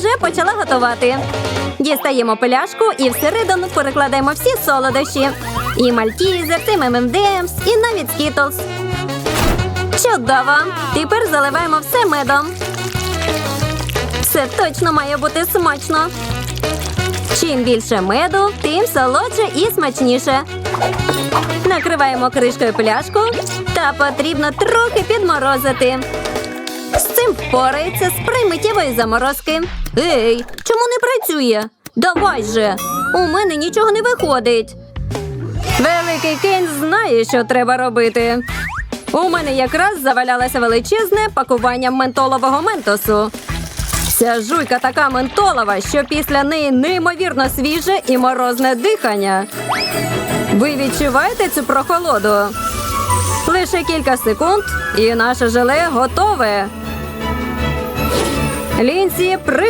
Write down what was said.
Вже почала готувати. Дістаємо пляшку і всередину перекладаємо всі солодощі. І мальтізер, і ММДМС, і навіть скітлз. Чудово! Тепер заливаємо все медом. Все точно має бути смачно. Чим більше меду, тим солодше і смачніше. Накриваємо кришкою пляшку та потрібно трохи підморозити. З цим впорається спрей миттєвої заморозки. Ей, чому не працює? Давай же! У мене нічого не виходить. Великий Кен знає, що треба робити. У мене якраз завалялося величезне пакування ментолового ментосу. Ця жуйка така ментолова, що після неї неймовірно свіже і морозне дихання. Ви відчуваєте цю прохолоду? Лише кілька секунд, і наше желе готове. Лінці при